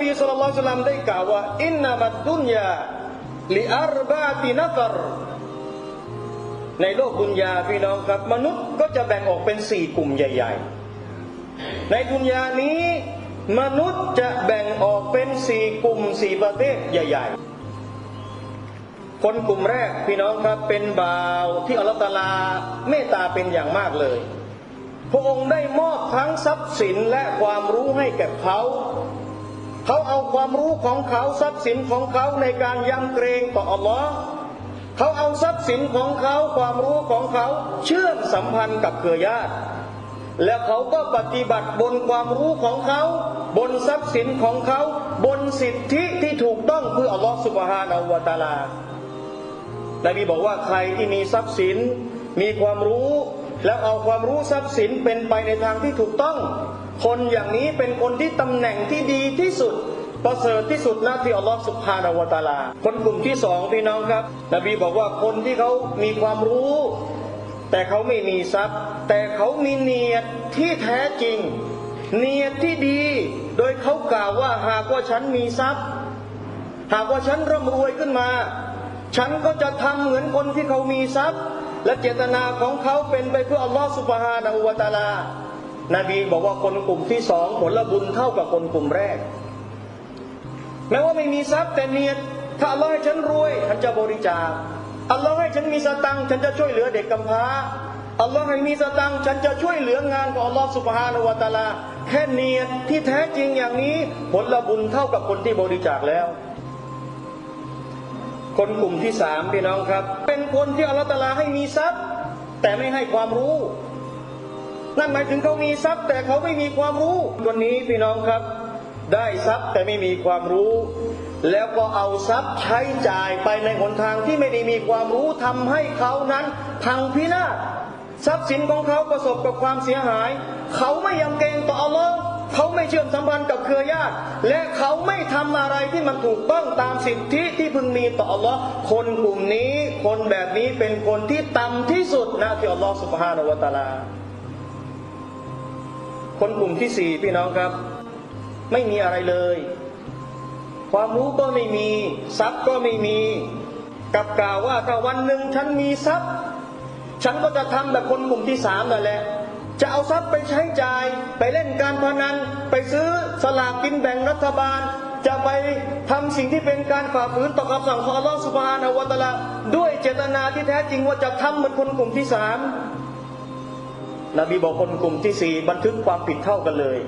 บี สุลต่านสลัมได้กล่าวว่าอินนามัดดุนยาลิอารบาตินัฟรในโลกดุนยาพี่น้องครับ มนุษย์ก็จะแบ่งออกเป็นสี่กลุ่มใหญ่ ๆ ในดุนยานี้ มนุษย์จะแบ่งออกเป็นสี่กลุ่มสี่ประเภทใหญ่ ๆ คนกลุ่มแรกพี่น้องครับเป็นบ่าวที่อัลตาลาเมตตาเป็นอย่างมากเลย พระองค์ได้มอบทั้งทรัพย์สินและความรู้ให้แก่เขา เขาเอาความรู้ของเขาทรัพย์สินของเขาในการยำเกรงต่ออัลลอฮ์เขาเอาทรัพย์สินของเขาความรู้ของเขาเชื่อมสัมพันธ์กับเครือญาติ และเขาก็ปฏิบัติบนความรู้ของเขา บนทรัพย์สินของเขา บนสิทธิที่ถูกต้องเพื่ออัลลอฮ์สุบฮานาอวตาลานบีบอกว่าใครที่มีทรัพย์สินมีความรู้ แล้วเอาความรู้ทรัพย์สินเป็นไปในทางที่ถูกต้อง คนอย่างนี้เป็นคนที่ตำแหน่งที่ดีที่สุดประเสริฐที่สุดนะที่อัลลอฮฺสุบฮานาวตาลา คนกลุ่มที่สองพี่น้องครับ นบีบอกว่าคนที่เขามีความรู้ แต่เขาไม่มีทรัพย์ แต่เขามีเนียดที่แท้จริง เนียดที่ดี โดยเขากล่าวว่าหากว่าฉันมีทรัพย์ หากว่าฉันร่ำรวยขึ้นมา ฉันก็จะทำเหมือนคนที่เขามีทรัพย์ และเจตนาของเขาเป็นไปเพื่ออัลลอฮฺสุบฮานาอูวะตาลา นบีบอกว่าคนกลุ่มที่สองผลบุญเท่ากับคนกลุ่มแรก แม้ว่าไม่มีทรัพย์แต่เนียดถ้าอัลลอฮ์ให้ฉันรวยฉันจะบริจาคอัลลอฮ์ให้ฉันมีสตังฉันจะช่วยเหลือเด็กกำพร้าอัลลอฮ์ให้มีสตังฉันจะช่วยเหลืองานของอัลลอฮ์สุบฮานาวะตาลา แค่เนียดที่แท้จริงอย่างนี้ ผลบุญเท่ากับคนที่บริจาคแล้ว คนกลุ่มที่สามพี่น้องครับ เป็นคนที่อัลลอฮฺตาลาให้มีทรัพย์ แต่ไม่ให้ความรู้ นั่นหมายถึงเขามีทรัพย์ แต่เขาไม่มีความรู้วันนี้พี่น้องครับ ได้ทรัพย์แต่ไม่มีความรู้ แล้วก็เอาทรัพย์ใช้จ่ายไปในหนทางที่ไม่ได้มีความรู้ทำให้เขานั้นพังพินาศทรัพย์สินของเขาประสบกับความเสียหาย เขาไม่ยำเกรงต่ออัลลอฮ์ เขาไม่เชื่อมสัมพันธ์กับเครือญาติ และเขาไม่ทำอะไรที่มันถูกต้องตามสิทธิที่พึงมีต่ออัลลอฮ์คนกลุ่มนี้ คนแบบนี้เป็นคนที่ต่ำที่สุดนะที่อัลลอฮ์สุบฮานาวะตาลา คนกลุ่มที่สี่พี่น้องครับ ไม่มีอะไรเลย ความรู้ก็ไม่มี ทรัพย์ก็ไม่มี กับกล่าวว่าถ้าวันหนึ่งฉันมีทรัพย์ ฉันก็จะทำแบบคนกลุ่มที่สามนั่นแหละ จะเอาทรัพย์ไปใช้จ่าย ไปเล่นการพนัน ไปซื้อสลากกินแบ่งรัฐบาล จะไปทำสิ่งที่เป็นการฝ่าฝืนต่อคำสั่งของอัลลอฮฺสุบฮานาวะตะลาด้วยเจตนาที่แท้จริงว่าจะทำเหมือนคนกลุ่มที่สามนบีบอกคนกลุ่มที่สี่บันทึกความผิดเท่ากันเลย